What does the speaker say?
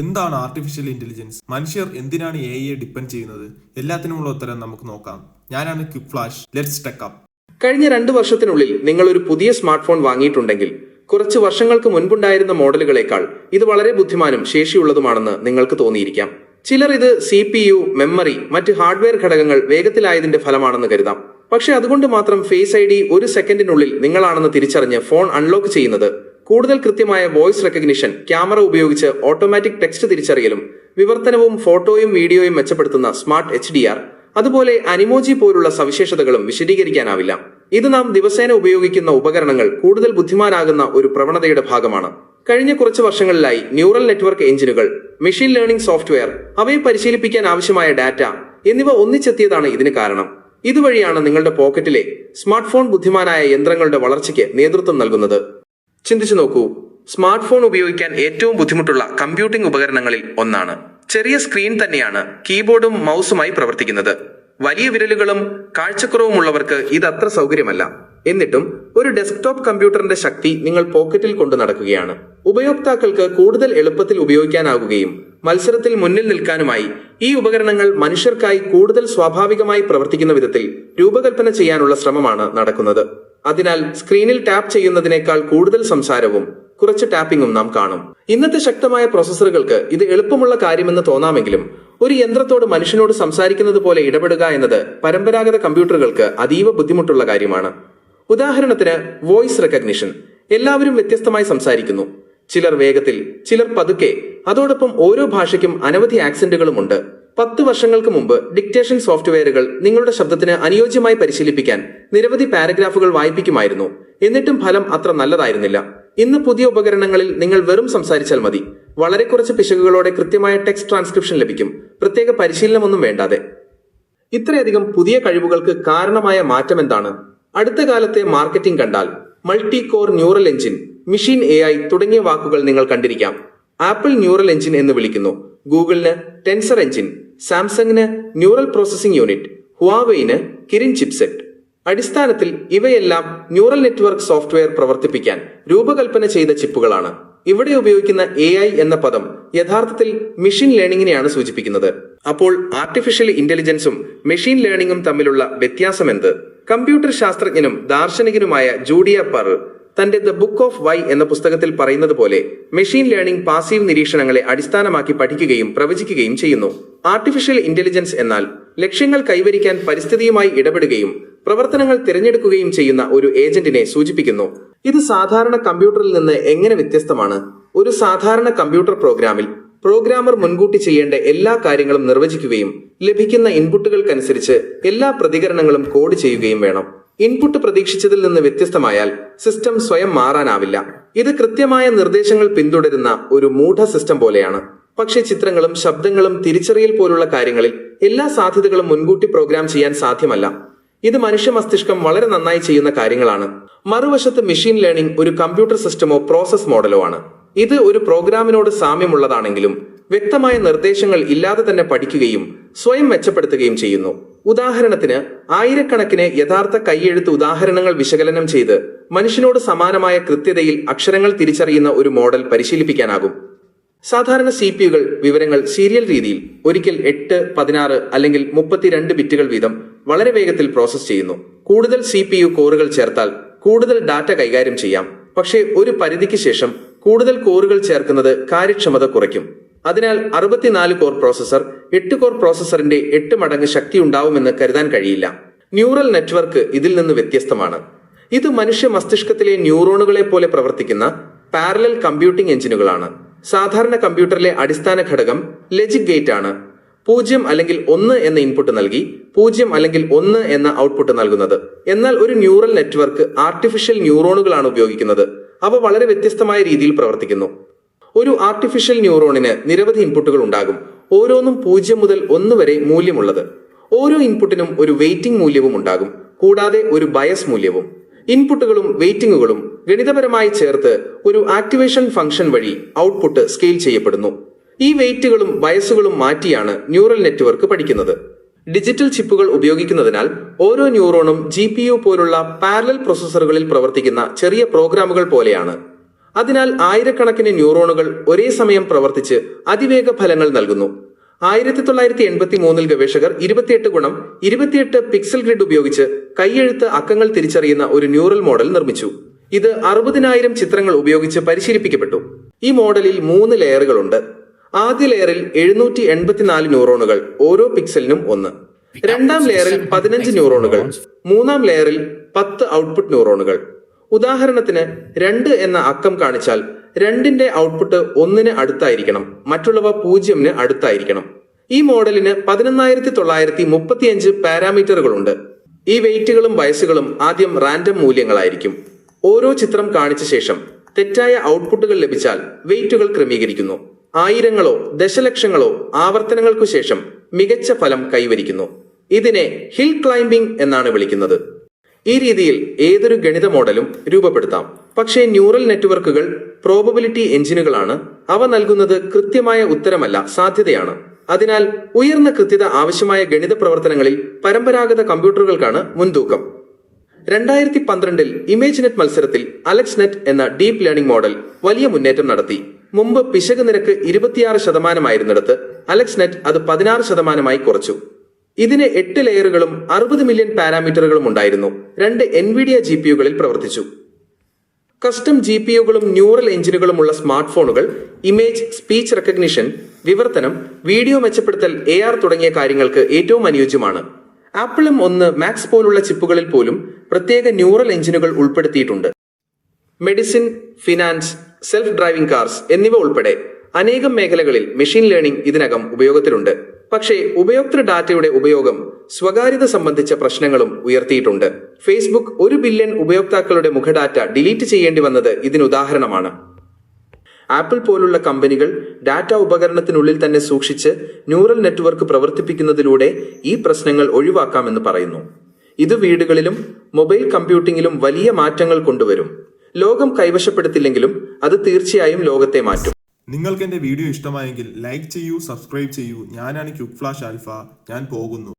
എന്താണ് artificial intelligence മനുഷ്യർ എന്തിനാണ് എ ഐയെ ഡിപ്പെൻഡ് ചെയ്യുന്നത്? എല്ലാത്തിനുമുള്ള ഉത്തരം നമുക്ക് നോക്കാം. ഞാനാണ് ക്വിക്ക് ഫ്ലാഷ് ലെറ്റ്സ് ടെക്കപ്പ് കഴിഞ്ഞ രണ്ട് വർഷത്തിനുള്ളിൽ നിങ്ങൾ ഒരു പുതിയ സ്മാർട്ട് ഫോൺ വാങ്ങിയിട്ടുണ്ടെങ്കിൽ കുറച്ച് വർഷങ്ങൾക്ക് മുൻപുണ്ടായിരുന്ന മോഡലുകളേക്കാൾ ഇത് വളരെ ബുദ്ധിമാനും ശേഷിയുള്ളതുമാണെന്ന് നിങ്ങൾക്ക് തോന്നിയിരിക്കാം. ചിലർ ഇത് സി പി യു മെമ്മറി മറ്റ് ഹാർഡ്വെയർ ഘടകങ്ങൾ വേഗത്തിലായതിന്റെ ഫലമാണെന്ന് കരുതാം. പക്ഷെ അതുകൊണ്ട് മാത്രം ഫേസ് ഐ ഡി ഒരു സെക്കൻഡിനുള്ളിൽ നിങ്ങളാണെന്ന് തിരിച്ചറിഞ്ഞ് ഫോൺ അൺലോക്ക് ചെയ്യുന്നത് കൂടുതൽ കൃത്യമായ വോയിസ് റെക്കഗ്നിഷൻ ക്യാമറ ഉപയോഗിച്ച് ഓട്ടോമാറ്റിക് ടെക്സ്റ്റ് തിരിച്ചറിയലും വിവർത്തനവും ഫോട്ടോയും വീഡിയോയും മെച്ചപ്പെടുത്തുന്ന സ്മാർട്ട് എച്ച് ഡി ആർ അതുപോലെ അനിമോജി പോലുള്ള സവിശേഷതകളും വിശദീകരിക്കാനാവില്ല. ഇത് നാം ദിവസേന ഉപയോഗിക്കുന്ന ഉപകരണങ്ങൾ കൂടുതൽ ബുദ്ധിമാനാകുന്ന ഒരു പ്രവണതയുടെ ഭാഗമാണ്. കഴിഞ്ഞ കുറച്ച് വർഷങ്ങളിലായി ന്യൂറൽ നെറ്റ്വർക്ക് എഞ്ചിനുകൾ മെഷീൻ ലേണിംഗ് സോഫ്റ്റ്വെയർ അവയെ പരിശീലിപ്പിക്കാൻ ആവശ്യമായ ഡാറ്റ എന്നിവ ഒന്നിച്ചെത്തിയതാണ് ഇതിന് കാരണം. ഇതുവഴിയാണ് നിങ്ങളുടെ പോക്കറ്റിലെ സ്മാർട്ട് ബുദ്ധിമാനായ യന്ത്രങ്ങളുടെ വളർച്ചയ്ക്ക് നേതൃത്വം നൽകുന്നത്. ചിന്തിച്ചു നോക്കൂ. സ്മാർട്ട് ഫോൺ ഉപയോഗിക്കാൻ ഏറ്റവും ബുദ്ധിമുട്ടുള്ള കമ്പ്യൂട്ടിംഗ് ഉപകരണങ്ങളിൽ ഒന്നാണ്. ചെറിയ സ്ക്രീൻ തന്നെയാണ് കീബോർഡും മൗസുമായി പ്രവർത്തിക്കുന്നത്. വലിയ വിരലുകളും കാഴ്ചക്കുറവുമുള്ളവർക്ക് ഇത് അത്ര സൗകര്യമല്ല. എന്നിട്ടും ഒരു ഡെസ്ക്ടോപ്പ് കമ്പ്യൂട്ടറിന്റെ ശക്തി നിങ്ങൾ പോക്കറ്റിൽ കൊണ്ടു നടക്കുകയാണ്. ഉപയോക്താക്കൾക്ക് കൂടുതൽ എളുപ്പത്തിൽ ഉപയോഗിക്കാനാകുകയും മത്സരത്തിൽ മുന്നിൽ നിൽക്കാനുമായി ഈ ഉപകരണങ്ങൾ മനുഷ്യർക്കായി കൂടുതൽ സ്വാഭാവികമായി പ്രവർത്തിക്കുന്ന വിധത്തിൽ രൂപകൽപ്പന ചെയ്യാനുള്ള ശ്രമമാണ് നടക്കുന്നത്. അതിനാൽ സ്ക്രീനിൽ ടാപ്പ് ചെയ്യുന്നതിനേക്കാൾ കൂടുതൽ സംസാരവും കുറച്ച് ടാപ്പിംഗും നാം കാണും. ഇന്നത്തെ ശക്തമായ പ്രോസസ്സറുകൾക്ക് ഇത് എളുപ്പമുള്ള കാര്യമെന്ന് തോന്നാമെങ്കിലും ഒരു യന്ത്രത്തോട് മനുഷ്യനോട് സംസാരിക്കുന്നത് പോലെ ഇടപെടുക എന്നത് പരമ്പരാഗത കമ്പ്യൂട്ടറുകൾക്ക് അതീവ ബുദ്ധിമുട്ടുള്ള കാര്യമാണ്. ഉദാഹരണത്തിന് വോയിസ് റെക്കഗ്നിഷൻ. എല്ലാവരും വ്യത്യസ്തമായി സംസാരിക്കുന്നു. ചിലർ വേഗത്തിൽ ചിലർ പതുക്കെ. അതോടൊപ്പം ഓരോ ഭാഷയ്ക്കും അനവധി ആക്സന്റുകളുമുണ്ട്. പത്ത് വർഷങ്ങൾക്ക് മുമ്പ് ഡിക്റ്റേഷൻ സോഫ്റ്റ്വെയറുകൾ നിങ്ങളുടെ ശബ്ദത്തിന് അനുയോജ്യമായി പരിശീലിപ്പിക്കാൻ നിരവധി പാരഗ്രാഫുകൾ വായിപ്പിക്കുമായിരുന്നു. എന്നിട്ടും ഫലം അത്ര നല്ലതായിരുന്നില്ല. ഇന്ന് പുതിയ ഉപകരണങ്ങളിൽ നിങ്ങൾ വെറും സംസാരിച്ചാൽ മതി. വളരെ കുറച്ച് പിശകുകളോടെ കൃത്യമായ ടെക്സ്റ്റ് ട്രാൻസ്ക്രിപ്ഷൻ ലഭിക്കും. പ്രത്യേക പരിശീലനമൊന്നും വേണ്ടാതെ. ഇത്രയധികം പുതിയ കഴിവുകൾക്ക് കാരണമായ മാറ്റം എന്താണ്? അടുത്ത കാലത്തെ മാർക്കറ്റിംഗ് കണ്ടാൽ multi core neural engine machine A തുടങ്ങിയ വാക്കുകൾ നിങ്ങൾ കണ്ടിരിക്കാം. ആപ്പിൾ ന്യൂറൽ എഞ്ചിൻ എന്ന് വിളിക്കുന്നു. ഗൂഗിളിന് ടെൻസർ എഞ്ചിൻ സാംസങ്ങിന് ന്യൂറൽ പ്രോസസിംഗ് യൂണിറ്റ് ഹുവാവെയിന് കിരിൻ ചിപ്സെറ്റ് അടിസ്ഥാനത്തിൽ ഇവയെല്ലാം ന്യൂറൽ നെറ്റ്വർക്ക് സോഫ്റ്റ്വെയർ പ്രവർത്തിപ്പിക്കാൻ രൂപകൽപ്പന ചെയ്ത ചിപ്പുകളാണ്. ഇവിടെ ഉപയോഗിക്കുന്ന എ എന്ന പദം യഥാർത്ഥത്തിൽ മെഷീൻ ലേണിംഗിനെയാണ് സൂചിപ്പിക്കുന്നത്. അപ്പോൾ ആർട്ടിഫിഷ്യൽ ഇന്റലിജൻസും മെഷീൻ ലേണിംഗും തമ്മിലുള്ള വ്യത്യാസം എന്ത് കമ്പ്യൂട്ടർ ശാസ്ത്രജ്ഞനും ദാർശനികനുമായ ജൂഡിയ പർ തന്റെ ദ ബുക്ക് ഓഫ് വൈ എന്ന പുസ്തകത്തിൽ പറയുന്നത് പോലെ മെഷീൻ ലേണിംഗ് പാസീവ് നിരീക്ഷണങ്ങളെ അടിസ്ഥാനമാക്കി പഠിക്കുകയും പ്രവചിക്കുകയും ചെയ്യുന്നു. ആർട്ടിഫിഷ്യൽ ഇന്റലിജൻസ് എന്നാൽ ലക്ഷ്യങ്ങൾ കൈവരിക്കാൻ പരിസ്ഥിതിയുമായി ഇടപെടുകയും പ്രവർത്തനങ്ങൾ തിരഞ്ഞെടുക്കുകയും ചെയ്യുന്ന ഒരു ഏജന്റിനെ സൂചിപ്പിക്കുന്നു. ഇത് സാധാരണ കമ്പ്യൂട്ടറിൽ നിന്ന് എങ്ങനെ വ്യത്യസ്തമാണ്? ഒരു സാധാരണ കമ്പ്യൂട്ടർ പ്രോഗ്രാമിൽ പ്രോഗ്രാമർ മുൻകൂട്ടി ചെയ്യേണ്ട എല്ലാ കാര്യങ്ങളും നിർവചിക്കുകയും ലഭിക്കുന്ന ഇൻപുട്ടുകൾക്കനുസരിച്ച് എല്ലാ പ്രതികരണങ്ങളും കോഡ് ചെയ്യുകയും വേണം. ഇൻപുട്ട് പ്രതീക്ഷിച്ചതിൽ നിന്ന് വ്യത്യസ്തമായാൽ സിസ്റ്റം സ്വയം മാറാനാവില്ല. ഇത് കൃത്യമായ നിർദ്ദേശങ്ങൾ പിന്തുടരുന്ന ഒരു മൂഢ സിസ്റ്റം പോലെയാണ്. പക്ഷേ ചിത്രങ്ങളും ശബ്ദങ്ങളും തിരിച്ചറിയൽ പോലുള്ള കാര്യങ്ങളിൽ എല്ലാ സാധ്യതകളും മുൻകൂട്ടി പ്രോഗ്രാം ചെയ്യാൻ സാധ്യമല്ല. ഇത് മനുഷ്യ മസ്തിഷ്കം വളരെ നന്നായി ചെയ്യുന്ന കാര്യങ്ങളാണ്. മറുവശത്ത് മെഷീൻ ലേണിംഗ് ഒരു കമ്പ്യൂട്ടർ സിസ്റ്റമോ പ്രോസസ് മോഡലോ ആണ്. ഇത് ഒരു പ്രോഗ്രാമിനോട് സാമ്യമുള്ളതാണെങ്കിലും വ്യക്തമായ നിർദ്ദേശങ്ങൾ ഇല്ലാതെ തന്നെ പഠിക്കുകയും സ്വയം മെച്ചപ്പെടുത്തുകയും ചെയ്യുന്നു. ഉദാഹരണത്തിന് ആയിരക്കണക്കിന് യഥാർത്ഥ കൈയെഴുത്ത് ഉദാഹരണങ്ങൾ വിശകലനം ചെയ്ത് മനുഷ്യനോട് സമാനമായ കൃത്യതയിൽ അക്ഷരങ്ങൾ തിരിച്ചറിയുന്ന ഒരു മോഡൽ പരിശീലിപ്പിക്കാനാകും. സാധാരണ സി പി യുകൾ വിവരങ്ങൾ സീരിയൽ രീതിയിൽ ഒരിക്കൽ എട്ട് പതിനാറ് അല്ലെങ്കിൽ മുപ്പത്തിരണ്ട് ബിറ്റുകൾ വീതം വളരെ വേഗത്തിൽ പ്രോസസ് ചെയ്യുന്നു. കൂടുതൽ സി പി യു കോറുകൾ ചേർത്താൽ കൂടുതൽ ഡാറ്റ കൈകാര്യം ചെയ്യാം. പക്ഷേ ഒരു പരിധിക്ക് ശേഷം കൂടുതൽ കോറുകൾ ചേർക്കുന്നത് കാര്യക്ഷമത കുറയ്ക്കും. അതിനാൽ അറുപത്തിനാല് കോർ പ്രോസസർ എട്ട് കോർ പ്രോസസറിന്റെ എട്ട് മടങ്ങ് ശക്തി ഉണ്ടാവുമെന്ന് കരുതാൻ കഴിയില്ല. ന്യൂറൽ നെറ്റ്വർക്ക് ഇതിൽ നിന്ന് വ്യത്യസ്തമാണ്. ഇത് മനുഷ്യ മസ്തിഷ്കത്തിലെ ന്യൂറോണുകളെ പോലെ പ്രവർത്തിക്കുന്ന പാരലൽ കമ്പ്യൂട്ടിംഗ് എഞ്ചിനുകളാണ്. സാധാരണ കമ്പ്യൂട്ടറിലെ അടിസ്ഥാന ഘടകം ലെജിക് ഗേറ്റ് ആണ്. പൂജ്യം അല്ലെങ്കിൽ ഒന്ന് എന്ന ഇൻപുട്ട് നൽകി പൂജ്യം അല്ലെങ്കിൽ ഒന്ന് എന്ന ഔട്ട്പുട്ട് നൽകുന്നത്. എന്നാൽ ഒരു ന്യൂറൽ നെറ്റ്വർക്ക് ആർട്ടിഫിഷ്യൽ ന്യൂറോണുകളാണ് ഉപയോഗിക്കുന്നത്. അവ വളരെ വ്യത്യസ്തമായ രീതിയിൽ പ്രവർത്തിക്കുന്നു. ഒരു ആർട്ടിഫിഷ്യൽ ന്യൂറോണിന് നിരവധി ഇൻപുട്ടുകൾ ഉണ്ടാകും. ഓരോന്നും പൂജ്യം മുതൽ ഒന്ന് വരെ മൂല്യമുള്ളത്. ഓരോ ഇൻപുട്ടിനും ഒരു വെയിറ്റിംഗ് മൂല്യവും ഉണ്ടാകും. കൂടാതെ ഒരു ബയസ് മൂല്യവും. ഇൻപുട്ടുകളും വെയിറ്റിംഗുകളും ഗണിതപരമായി ചേർത്ത് ഒരു ആക്ടിവേഷൻ ഫംഗ്ഷൻ വഴി ഔട്ട്പുട്ട് സ്കെയിൽ ചെയ്യപ്പെടുന്നു. ഈ വെയിറ്റുകളും ബയസുകളും മാറ്റിയാണ് ന്യൂറൽ നെറ്റ്വർക്ക് പഠിക്കുന്നത്. ഡിജിറ്റൽ ചിപ്പുകൾ ഉപയോഗിക്കുന്നതിനാൽ ഓരോ ന്യൂറോണും ജി പോലുള്ള പാരലൽ പ്രോസസ്സറുകളിൽ പ്രവർത്തിക്കുന്ന ചെറിയ പ്രോഗ്രാമുകൾ പോലെയാണ്. അതിനാൽ ആയിരക്കണക്കിന് ന്യൂറോണുകൾ ഒരേ സമയം പ്രവർത്തിച്ച് അതിവേഗ ഫലങ്ങൾ നൽകുന്നു. ആയിരത്തി തൊള്ളായിരത്തി എൺപത്തി മൂന്നിൽ ഗവേഷകർ ഇരുപത്തിയെട്ട് ഗുണം ഇരുപത്തിയെട്ട് പിക്സൽ ഗ്രിഡ് ഉപയോഗിച്ച് കൈയെഴുത്ത് അക്കങ്ങൾ തിരിച്ചറിയുന്ന ഒരു ന്യൂറൽ മോഡൽ നിർമ്മിച്ചു. ഇത് അറുപതിനായിരം ചിത്രങ്ങൾ ഉപയോഗിച്ച് പരിശീലിപ്പിക്കപ്പെട്ടു. ഈ മോഡലിൽ മൂന്ന് ലെയറുകളുണ്ട് ആദ്യ ലെയറിൽ എഴുന്നൂറ്റി എൺപത്തിനാല് ന്യൂറോണുകൾ ഓരോ പിക്സലിനും ഒന്ന്. രണ്ടാം ലെയറിൽ പതിനഞ്ച് ന്യൂറോണുകൾ മൂന്നാം ലെയറിൽ പത്ത് ഔട്ട്പുട്ട് ന്യൂറോണുകൾ. ഉദാഹരണത്തിന് രണ്ട് എന്ന അക്കം കാണിച്ചാൽ രണ്ടിന്റെ ഔട്ട്പുട്ട് ഒന്നിന് അടുത്തായിരിക്കണം മറ്റുള്ളവ പൂജ്യമിന് അടുത്തായിരിക്കണം. ഈ മോഡലിന് പതിനൊന്നായിരത്തി തൊള്ളായിരത്തി മുപ്പത്തിയഞ്ച് പാരാമീറ്ററുകളുണ്ട്. ഈ വെയിറ്റുകളും വയസ്സുകളും ആദ്യം റാൻഡം മൂല്യങ്ങളായിരിക്കും. ഓരോ ചിത്രം കാണിച്ച ശേഷം തെറ്റായ ഔട്ട്പുട്ടുകൾ ലഭിച്ചാൽ വെയിറ്റുകൾ ക്രമീകരിക്കുന്നു. ആയിരങ്ങളോ ദശലക്ഷങ്ങളോ ആവർത്തനങ്ങൾക്കു ശേഷം മികച്ച ഫലം കൈവരിക്കുന്നു. ഇതിനെ ഹിൽ ക്ലൈംബിംഗ് എന്നാണ് വിളിക്കുന്നത്. ഈ രീതിയിൽ ഏതൊരു ഗണിത മോഡലും രൂപപ്പെടുത്താം. പക്ഷേ ന്യൂറൽ നെറ്റ്വർക്കുകൾ പ്രോബബിലിറ്റി എഞ്ചിനുകളാണ് അവ നൽകുന്നത് കൃത്യമായ ഉത്തരമല്ല സാധ്യതയാണ്. അതിനാൽ ഉയർന്ന കൃത്യത ആവശ്യമായ ഗണിത പ്രവർത്തനങ്ങളിൽ പരമ്പരാഗത കമ്പ്യൂട്ടറുകൾക്കാണ് മുൻതൂക്കം. രണ്ടായിരത്തി പന്ത്രണ്ടിൽ ഇമേജ് നെറ്റ് മത്സരത്തിൽ അലക്സ് നെറ്റ് എന്ന ഡീപ് ലേണിംഗ് മോഡൽ വലിയ മുന്നേറ്റം നടത്തി. മുമ്പ് പിശക് നിരക്ക് ഇരുപത്തിയാറ് ശതമാനമായിരുന്നിടത്ത് അലക്സ് നെറ്റ് അത് പതിനാറ് ശതമാനമായി കുറച്ചു. ഇതിന് എട്ട് ലെയറുകളും അറുപത് മില്യൺ പാരാമീറ്ററുകളും ഉണ്ടായിരുന്നു. രണ്ട് എൻവിഡിയ ജി പി യുകളിൽ പ്രവർത്തിച്ചു. കസ്റ്റം ജി പി യുകളും ന്യൂറൽ എഞ്ചിനുകളുമുള്ള സ്മാർട്ട് ഫോണുകൾ ഇമേജ് സ്പീച്ച് റെക്കഗ്നിഷൻ വിവർത്തനം വീഡിയോ മെച്ചപ്പെടുത്തൽ എ ആർ തുടങ്ങിയ കാര്യങ്ങൾക്ക് ഏറ്റവും അനുയോജ്യമാണ്. ആപ്പിളും ഒന്ന് മാക്സ് പോലുള്ള ചിപ്പുകളിൽ പോലും പ്രത്യേക ന്യൂറൽ എഞ്ചിനുകൾ ഉൾപ്പെടുത്തിയിട്ടുണ്ട്. Medicine finance self driving cars എന്നിവ ഉൾപ്പെടെ അനേകം മേഖലകളിൽ മെഷീൻ ലേണിംഗ് ഇതിനകം ഉപയോഗത്തിലുണ്ട്. പക്ഷേ ഉപയോക്തൃ ഡാറ്റയുടെ ഉപയോഗം സ്വകാര്യത സംബന്ധിച്ച പ്രശ്നങ്ങളും ഉയർത്തിയിട്ടുണ്ട്. ഫേസ്ബുക്ക് ഒരു ബില്യൺ ഉപയോക്താക്കളുടെ മുഖഡാറ്റ ഡിലീറ്റ് ചെയ്യേണ്ടി വന്നത് ഇതിനുദാഹരണമാണ് ആപ്പിൾ പോലുള്ള കമ്പനികൾ ഡാറ്റ ഉപകരണത്തിനുള്ളിൽ തന്നെ സൂക്ഷിച്ച് ന്യൂറൽ നെറ്റ്വർക്ക് പ്രവർത്തിപ്പിക്കുന്നതിലൂടെ ഈ പ്രശ്നങ്ങൾ ഒഴിവാക്കാമെന്ന് പറയുന്നു. ഇത് വീടുകളിലും മൊബൈൽ കമ്പ്യൂട്ടിംഗിലും വലിയ മാറ്റങ്ങൾ കൊണ്ടുവരും. ലോകം കൈവശപ്പെടുത്തില്ലെങ്കിലും അത് തീർച്ചയായും ലോകത്തെ മാറ്റും. നിങ്ങൾക്ക് എന്റെ വീഡിയോ ഇഷ്ടമായെങ്കിൽ ലൈക്ക് ചെയ്യൂ സബ്സ്ക്രൈബ് ചെയ്യൂ. ഞാനാണ് ക്യുക്ക് ഫ്ലാഷ് ആൽഫ. ഞാൻ പോകുന്നു.